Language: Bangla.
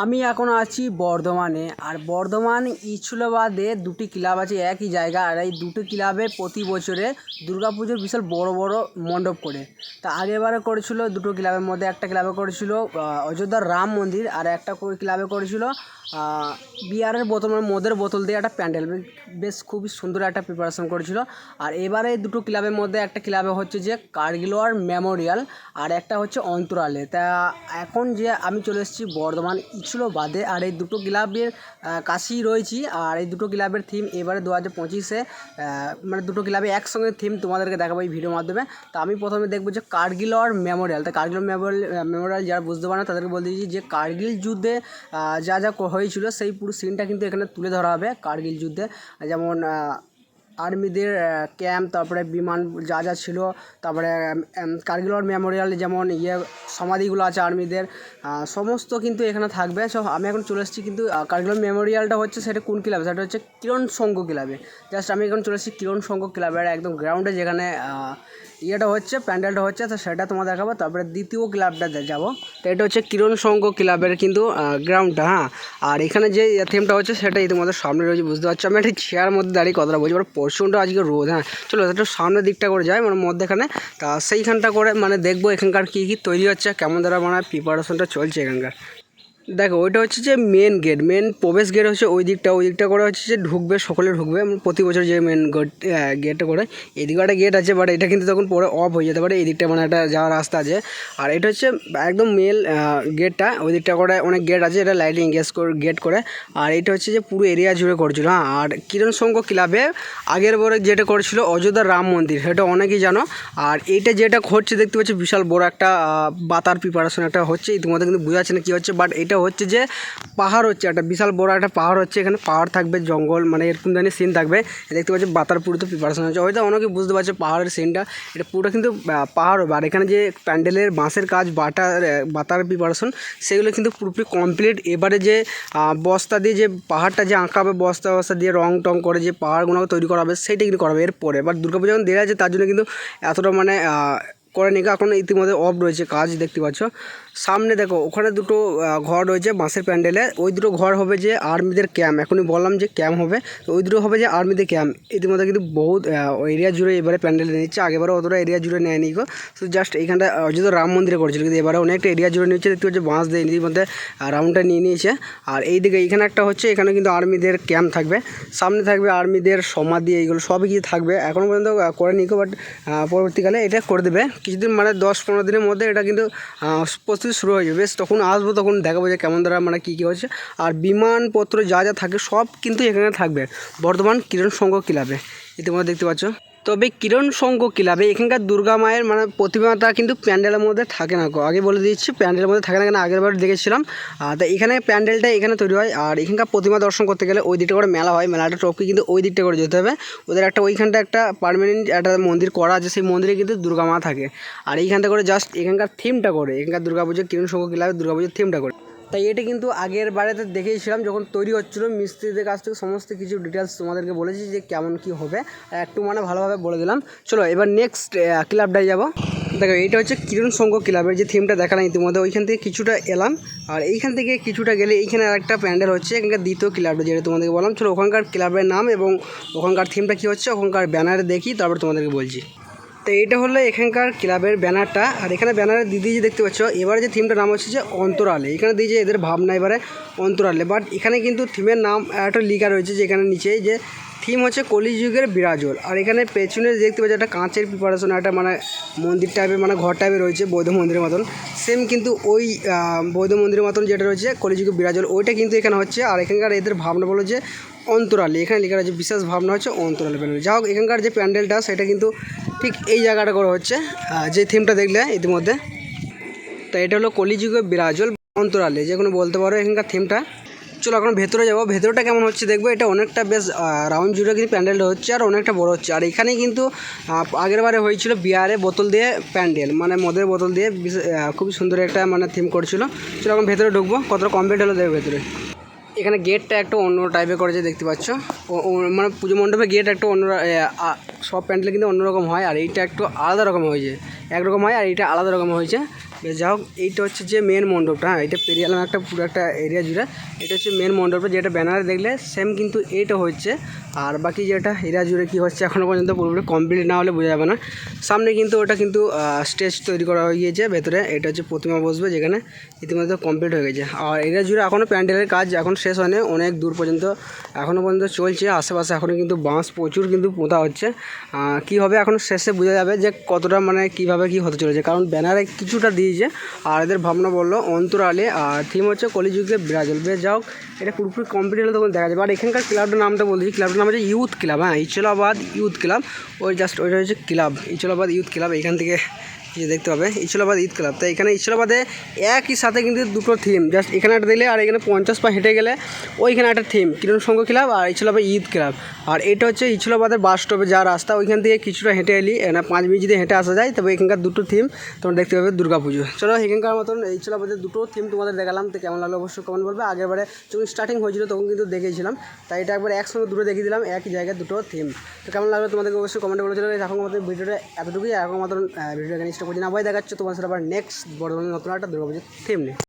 আমি এখন আছি বর্ধমানে, আর বর্ধমান ইছুলাবাদে দুটি ক্লাব আছে, একই জায়গা, আর এই দুটো ক্লাবে প্রতি বছরে দুর্গা পুজোর বিশাল বড় বড় মণ্ডপ করে। তা আগেরবারে করেছিল দুটো ক্লাবের মধ্যে, একটা ক্লাবে করেছিল অযোধ্যার রাম মন্দির, আর একটা ক্লাবে করেছিল বিয়ারের বোতল মানে মদের বোতল দিয়ে একটা প্যান্ডেল। বেশ খুবই সুন্দর একটা প্রিপারেশন করেছিল। আর এবারে এই দুটো ক্লাবের মধ্যে একটা ক্লাবে হচ্ছে যে কার্গিলোয়ার মেমোরিয়াল, আর একটা হচ্ছে অন্তরালে। তা এখন যে আমি চলে এসেছি বর্ধমান ইছুলো বাদে আর এই দুটো ক্লাবের কাছেই রয়েছি। আর এই দুটো ক্লাবের থিম এবারে দু হাজার পঁচিশে মানে দুটো ক্লাবে একসঙ্গে থিম তোমাদেরকে দেখাবো এই ভিডিওর মাধ্যমে। তা আমি প্রথমে দেখব যে কার্গিলোয়ার মেমোরিয়াল, তা কার্গিল মেমোরিয়াল মেমোরিয়াল যারা বুঝতে পারে না, তাদেরকে বলে দিয়েছি যে কার্গিল যুদ্ধে যা যা হয়েছিল, সেই পুরো সিনটা কিন্তু এখানে তুলে ধরা হবে কার্গিল যুদ্ধে। যেমন আর্মিদের ক্যাম্প, তারপরে বিমান যা যা ছিল, তারপরে কার্গিলর মেমোরিয়াল যেমন ইয়ে সমাধিগুলো আছে আর্মিদের সমস্ত কিন্তু এখানে থাকবে। সব আমি এখন চলে এসেছি কিন্তু কার্গিলর মেমোরিয়ালটা হচ্ছে সেটা কোন ক্লাবে? সেটা হচ্ছে কিরণ সংঘ ক্লাবে। জাস্ট আমি এখন চলে এসেছি কিরণ সংঘ ক্লাবের একদম গ্রাউন্ডে যেখানে ইয়েটা হচ্ছে, প্যান্ডেলটা হচ্ছে, তো সেটা তোমার দেখাবো। তারপরে দ্বিতীয় ক্লাবটা যাব। তো এটা হচ্ছে কিরণ সংঘ ক্লাবের কিন্তু গ্রাউন্ডটা হ্যাঁ? আর এখানে যে থিমটা হচ্ছে সেটা তোমাদের সামনে রয়েছে, বুঝতে পারছ? আমি একটা চেয়ার মধ্যে দাঁড়িয়ে কথাটা বলছি মানে প্রচণ্ড আজকে রোদ হ্যাঁ? চলো, একটু সামনের দিকটা করে যাই মানে মধ্যেখানে। তা সেইখানটা করে মানে দেখব এখানকার কী কী তৈরি হচ্ছে, কেমন দ্বারা মানে প্রিপারেশনটা চলছে এখানকার। দেখো, ওইটা হচ্ছে যে মেন গেট মেন প্রবেশ গেট হচ্ছে ওই দিকটা ওই দিকটা করে হচ্ছে যে ঢুকবে, সকলে ঢুকবে। প্রতি বছর যে মেন গেট গেটটা করে, এদিকে একটা গেট আছে বাট এটা কিন্তু তখন পরে অফ হয়ে যেতে পারে, এই দিকটা মানে একটা যাওয়ার রাস্তা আছে। আর এটা হচ্ছে একদম মেল গেটটা ওই দিকটা করে অনেক গেট আছে, এটা লাইটিং গ্যাস করে গেট করে। আর এটা হচ্ছে যে পুরো এরিয়া জুড়ে করছিল হ্যাঁ আর কিরণ সংঘ ক্লাবে আগের বড় যেটা করেছিল অযোধ্যার রাম মন্দির, সেটা অনেকেই জানো। আর এইটা যেটা হচ্ছে, দেখতে পাচ্ছি বিশাল বড় একটা বাতার প্রিপারেশন একটা হচ্ছে, ইতিমধ্যে কিন্তু বোঝা যাচ্ছে না কী হচ্ছে বাট এটা হচ্ছে যে পাহাড় হচ্ছে, একটা বিশাল বড় একটা পাহাড় হচ্ছে, এখানে পাহাড় থাকবে, জঙ্গল মানে এরকম ধরনের সিন থাকবে। দেখতে পাচ্ছি বাতার পুরো তো প্রিপারেশন হচ্ছে। হয়তো অনেকে বুঝতে পারছে পাহাড়ের সিনটা এটা পুরোটা কিন্তু পাহাড় হবে। আর এখানে যে প্যান্ডেলের বাঁশের কাজ, বাটার বাতার প্রিপারেশন সেগুলো কিন্তু পুরোপুরি কমপ্লিট এবারে যে বস্তা দিয়ে যে পাহাড়টা যে আঁকা হবে বস্তা বস্তা দিয়ে রং টং করে যে পাহাড়গুলো তৈরি করা হবে, সেইটা কিন্তু করা হবে এরপরে। এবার দুর্গাপূজা যখন দেওয়া আছে তার জন্য কিন্তু এতটা মানে আহ, করে নিকা এখন ইতিমধ্যে অফ রয়েছে কাজ দেখতে পাচ্ছ। সামনে দেখো ওখানে দুটো ঘর রয়েছে বাঁশের প্যান্ডেলে। ওই দুটো ঘর হবে যে আর্মিদের ক্যাম্প। এখনই বললাম যে ক্যাম্প হবে। তো ওই দুটো হবে যে আর্মিদের ক্যাম্প। ইতিমধ্যে কিন্তু বহুত এরিয়া জুড়ে এবারে প্যান্ডেল নিচ্ছে। আগেবারে অতটা এরিয়া জুড়ে নেয়নি গো। তো জাস্ট এইখানটা যদি রাম মন্দিরে করেছিল কিন্তু এবারে অনেকটা এরিয়া জুড়ে নিচ্ছে। দেখতে পাচ্ছি বাঁশ দিয়ে ইতিমধ্যে রাউন্ডটা নিয়ে নিয়েছে। আর এইদিকে এইখানে একটা হচ্ছে এখানে কিন্তু আর্মিদের ক্যাম্প থাকবে। সামনে থাকবে আর্মিদের সমাধি এইগুলো সবই কিছু থাকবে। এখনও পর্যন্ত করে নিকো বাট পরবর্তীকালে এটা করে দেবে। কিছুদিন মানে দশ পনেরো দিনের মধ্যে এটা কিন্তু প্রস্তুতি শুরু হয়ে যাবে। বেশ, তখন আসব, তখন দেখাবো যে কেমন দ্বারা মানে কী কী হচ্ছে। আর বিমানপত্র যা যা থাকে সব কিন্তু এখানে থাকবে। বর্তমান কিরণ সংঘ ক্লাবে। ইতিমধ্যে দেখতে পাচ্ছ। তবে কিরণ সংঘ ক্লাবে? এখানকার দুর্গা মায়ের মানে প্রতিমাটা কিন্তু প্যান্ডেলের মধ্যে থাকে না। আগে বলে দিচ্ছি, প্যান্ডেলের মধ্যে থাকে না কেন? আগের বার দেখেছিলাম। আর তা এখানে প্যান্ডেলটা এখানে তৈরি হয়। আর এখানকার প্রতিমা দর্শন করতে গেলে ওই দিকটা করে মেলা হয়। মেলাটা টপকে কিন্তু ওই দিকটা করে যেতে হবে। ওদের একটা ওইখানটা একটা পারমানেন্ট একটা মন্দির করা আছে। সেই মন্দিরে কিন্তু দুর্গা মা থাকে। আর এইখানটা করে জাস্ট এখানকার থিমটা করে। এখানকার দুর্গা পুজো কিরণ সংঘ দুর্গা পুজোর থিমটা করে। তাই এটা কিন্তু আগের বারেতে দেখেছিলাম যখন তৈরি হচ্ছিল, মিস্ত্রিদের কাছ থেকে সমস্ত কিছু ডিটেলস তোমাদেরকে বলেছি যে কেমন কি হবে। একটু মানে ভালোভাবে বলে দিলাম। চলো, এবার নেক্সট ক্লাবটায় যাব। দেখো, এইটা হচ্ছে কিরণ সংঘ ক্লাবের যে থিমটা দেখালাম ইতিমধ্যে, ওইখান থেকে কিছুটা এলাম। আর এইখান থেকে কিছুটা গেলে এইখানে আরেকটা প্যান্ডেল হচ্ছে, এখানকার দ্বিতীয় ক্লাবটা যেটা তোমাদেরকে বললাম। চলো, ওখানকার ক্লাবের নাম এবং ওখানকার থিমটা কী হচ্ছে, ওখানকার ব্যানারে দেখি, তারপর তোমাদেরকে বলছি। তো এইটা হলো এখানকার ক্লাবের ব্যানারটা। আর এখানে ব্যানারে দিদি যে দেখতে পাচ্ছ, এবারে যে থিমটার নাম হচ্ছে যে অন্তরালে। এখানে দিয়েছে এদের ভাবনা এবারে অন্তরালে। বাট এখানে কিন্তু থিমের নাম একটা লিখা রয়েছে যে এখানে নিচে যে থিম হচ্ছে কলিযুগের বিরাজল। আর এখানে পেছনে দেখতে পাচ্ছি, একটা কাঁচের প্রিপারেশন একটা মানে মন্দির টাইপের মানে ঘর টাইপের রয়েছে বৌদ্ধ মন্দিরের মতন। সেম কিন্তু ওই বৌদ্ধ মন্দিরের মতন যেটা রয়েছে কলিযুগের বিরাজল, ওইটা কিন্তু এখানে হচ্ছে। আর এখানকার এদের ভাবনা বলো যে অন্তরালে। এখানে লেখা রয়েছে, বিশেষ ভাবনা হচ্ছে অন্তরালে। প্যান্ডেল যা হোক, এখানকার যে প্যান্ডেলটা, সেটা কিন্তু ঠিক এই জায়গাটা করা হচ্ছে যে থিমটা দেখলে ইতিমধ্যে। তো এটা হলো কলিযুগের বিরাজল অন্তরালে যে কোনো বলতে পারো এখানকার থিমটা চলো এখন ভেতরে যাব। ভেতরটা কেমন হচ্ছে দেখব? এটা অনেকটা বেশ রাউন্ড জুড়ে কিন্তু প্যান্ডেলটা হচ্ছে আর অনেকটা বড় হচ্ছে। আর এখানেই কিন্তু আহ, আগের বারে হয়েছিল বিয়ারে বোতল দিয়ে প্যান্ডেল মানে মদের বোতল দিয়ে খুবই সুন্দর একটা মানে থিম করছিল। চলো এখন ভেতরে ঢুকবো। কতটা কমপ্লিট হলো দেখবে ভেতরে। এখানে গেটটা একটা অন্য টাইপের করেছে, দেখতে পাচ্ছ। মানে পুজো মণ্ডপে গেট একটা অন্য সব প্যান্ডেল কিন্তু অন্যরকম হয়, আর এইটা একটু আলাদা রকম হয়েছে। একরকম হয়, আর এইটা আলাদা রকম হয়েছে। যাই হোক এইটা হচ্ছে যে মেন মণ্ডপটা। হ্যাঁ এটা পেরিয়ে এলাম একটা পুরো একটা এরিয়া জুড়ে। এটা হচ্ছে মেন মণ্ডপটা যেটা ব্যানারে দেখলে সেম কিন্তু এইটা হচ্ছে আর বাকি যেটা এরিয়া জুড়ে কী হচ্ছে এখনও পর্যন্ত পুরোপুরি কমপ্লিট না হলে বোঝা যাবে না। সামনে কিন্তু ওটা কিন্তু স্টেজ তৈরি করা হয়ে গিয়েছে ভেতরে। এটা হচ্ছে প্রতিমা বসবে যেখানে ইতিমধ্যে কমপ্লিট হয়ে গেছে। আর এরিয়া জুড়ে এখনও প্যান্ডেলের কাজ এখন শেষ হয়নি অনেক দূর পর্যন্ত এখনও পর্যন্ত চলছে। আশেপাশে এখনও কিন্তু বাঁশ প্রচুর কিন্তু পোঁতা হচ্ছে। আহ, কী হবে এখন শেষে বোঝা যাবে যে কতটা মানে কীভাবে কী হতে চলেছে। কারণ ব্যানারে কিছুটা দিয়েছে আর এদের ভাবনা বলল, অন্তরালে, আর থিম হচ্ছে কলিযুগে বিরাজল। বেশ যাও এটা পুরোপুরি কমপ্লিট হলে তখন দেখা যাবে। আর এখানকার ক্লাবটার নামটা বলছি ক্লাবটার নাম হচ্ছে ইউথ ক্লাব হ্যাঁ ইচলাবাদ ইউথ ক্লাব ওই জাস্ট ওইটা হচ্ছে ক্লাব ইচলাবাদ ইউথ ক্লাব এখান থেকে যে দেখতে পাবে ইচলাবাদ ঈদ ক্লাব তো এখানে ইচলাবাদে একই সাথে কিন্তু দুটো থিম জাস্ট এখানে একটা দিলে, আর এখানে পঞ্চাশ পা হেঁটে গেলে, ওইখানে একটা থিম কিরণ সংঘ ক্লাব আর ইচলাবাদ ঈদ ক্লাব আর এটা হচ্ছে ইচলাবাদের বাস স্টপে যা রাস্তা, ওইখান থেকে কিছুটা হেঁটে এলি, না, পাঁচ মিনিট যদি হেঁটে আসা যায়, তবে এখানকার দুটো থিম তোমরা দেখতে পাবে দুর্গাপুজো। চলো এখানকার মতন, এই ছিল আমাদের দুটো থিম তোমাদের দেখালাম, তো কেমন লাগল অবশ্যই কমেন্ট বলবে। আগেরবারে যখন স্টার্টিং হয়েছিল তখন কিন্তু দেখেছিলাম, তাই এটা একবার একসঙ্গে দুটো দেখিয়ে দিলাম, একই জায়গায় দুটো থিম তো কেমন লাগল তোমাদেরকে অবশ্যই কমেন্টে বলেছিল এখন আমাদের ভিডিওটা এতটুকুই এখন মতন ভিডিও এখানে স্টপ করছি না। ভাই দেখাচ্ছে তোমার সাথে আবার নেক্সট বড় ধরনের নতুন একটা দুর্গাপুজোর থিম নিয়ে।